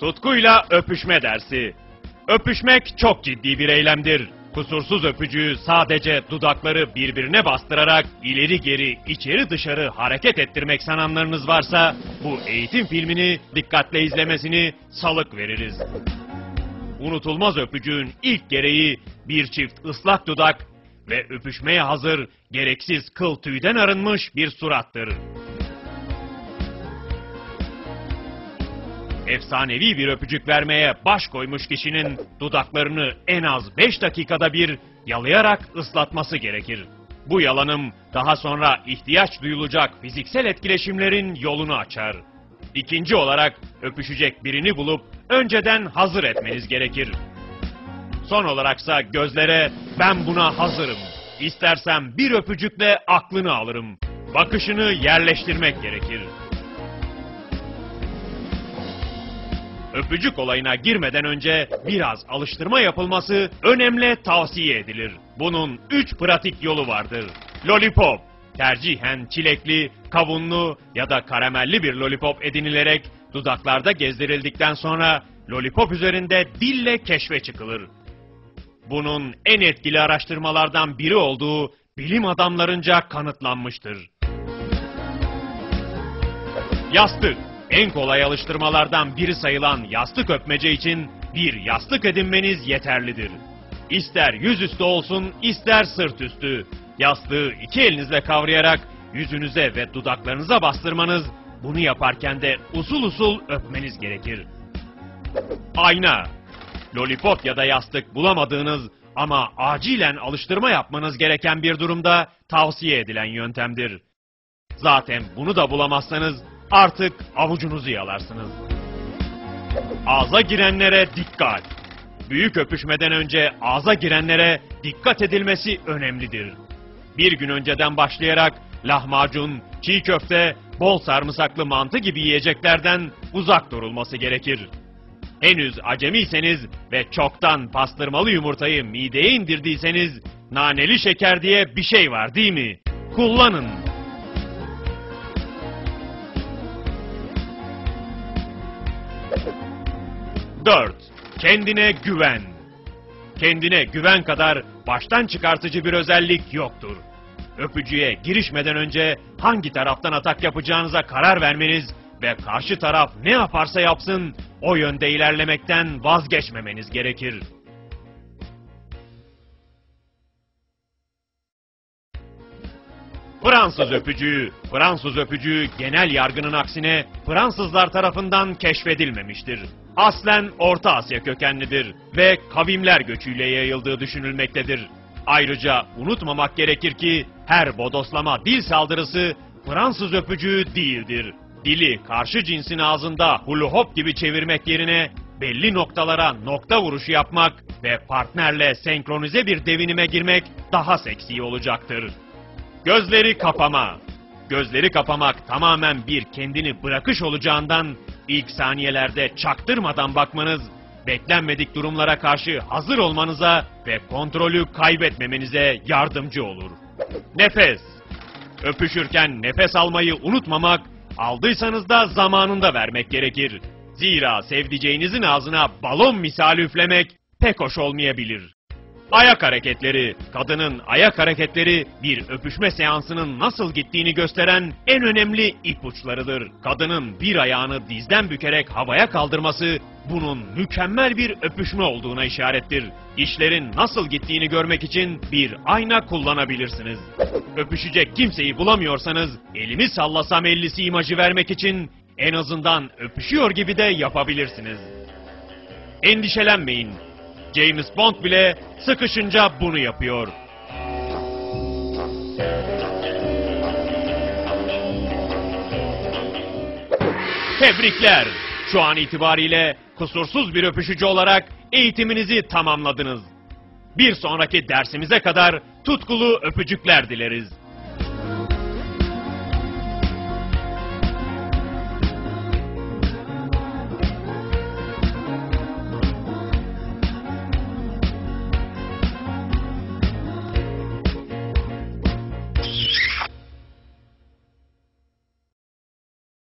Tutkuyla öpüşme dersi. Öpüşmek çok ciddi bir eylemdir. Kusursuz öpücüğü sadece dudakları birbirine bastırarak ileri geri, içeri dışarı hareket ettirmek sananlarınız varsa bu eğitim filmini dikkatle izlemesini salık veririz. Unutulmaz öpücüğün ilk gereği bir çift ıslak dudak ve öpüşmeye hazır, gereksiz kıl tüyden arınmış bir surattır. Efsanevi bir öpücük vermeye baş koymuş kişinin dudaklarını en az 5 dakikada bir yalayarak ıslatması gerekir. Bu yalanım daha sonra ihtiyaç duyulacak fiziksel etkileşimlerin yolunu açar. İkinci olarak öpüşecek birini bulup önceden hazır etmeniz gerekir. Son olaraksa gözlere ben buna hazırım. İstersem bir öpücükle aklını alırım. Bakışını yerleştirmek gerekir. Öpücük olayına girmeden önce biraz alıştırma yapılması önemli tavsiye edilir. Bunun üç pratik yolu vardır. Lollipop, tercihen çilekli, kavunlu ya da karamelli bir lollipop edinilerek dudaklarda gezdirildikten sonra lollipop üzerinde dille keşfe çıkılır. Bunun en etkili araştırmalardan biri olduğu bilim adamlarınca kanıtlanmıştır. Yastık. En kolay alıştırmalardan biri sayılan yastık öpmece için bir yastık edinmeniz yeterlidir. İster yüzüstü olsun, ister sırt üstü. Yastığı iki elinizle kavrayarak yüzünüze ve dudaklarınıza bastırmanız, bunu yaparken de usul usul öpmeniz gerekir. Ayna. Lollipop ya da yastık bulamadığınız ama acilen alıştırma yapmanız gereken bir durumda tavsiye edilen yöntemdir. Zaten bunu da bulamazsanız artık avucunuzu yalarsınız. Ağza girenlere dikkat. Büyük öpüşmeden önce ağza girenlere dikkat edilmesi önemlidir. Bir gün önceden başlayarak lahmacun, çiğ köfte, bol sarımsaklı mantı gibi yiyeceklerden uzak durulması gerekir. Henüz acemiyseniz ve çoktan pastırmalı yumurtayı mideye indirdiyseniz naneli şeker diye bir şey var değil mi? Kullanın. Dört, kendine güven. Kendine güven kadar baştan çıkartıcı bir özellik yoktur. Öpücüye girişmeden önce hangi taraftan atak yapacağınıza karar vermeniz ve karşı taraf ne yaparsa yapsın o yönde ilerlemekten vazgeçmemeniz gerekir. Fransız öpücüğü, Fransız öpücüğü genel yargının aksine Fransızlar tarafından keşfedilmemiştir. Aslen Orta Asya kökenlidir ve kavimler göçüyle yayıldığı düşünülmektedir. Ayrıca unutmamak gerekir ki her bodoslama dil saldırısı Fransız öpücüğü değildir. Dili karşı cinsin ağzında hulu hop gibi çevirmek yerine belli noktalara nokta vuruşu yapmak ve partnerle senkronize bir devinime girmek daha seksi olacaktır. Gözleri kapama. Gözleri kapamak tamamen bir kendini bırakış olacağından ilk saniyelerde çaktırmadan bakmanız, beklenmedik durumlara karşı hazır olmanıza ve kontrolü kaybetmemenize yardımcı olur. Nefes. Öpüşürken nefes almayı unutmamak, aldıysanız da zamanında vermek gerekir. Zira sevdiceğinizin ağzına balon misali üflemek pek hoş olmayabilir. Ayak hareketleri, kadının ayak hareketleri bir öpüşme seansının nasıl gittiğini gösteren en önemli ipuçlarıdır. Kadının bir ayağını dizden bükerek havaya kaldırması bunun mükemmel bir öpüşme olduğuna işarettir. İşlerin nasıl gittiğini görmek için bir ayna kullanabilirsiniz. Öpüşecek kimseyi bulamıyorsanız elimi sallasam ellisi imajı vermek için en azından öpüşüyor gibi de yapabilirsiniz. Endişelenmeyin. James Bond bile sıkışınca bunu yapıyor. Tebrikler. Şu an itibariyle kusursuz bir öpüşücü olarak eğitiminizi tamamladınız. Bir sonraki dersimize kadar tutkulu öpücükler dileriz.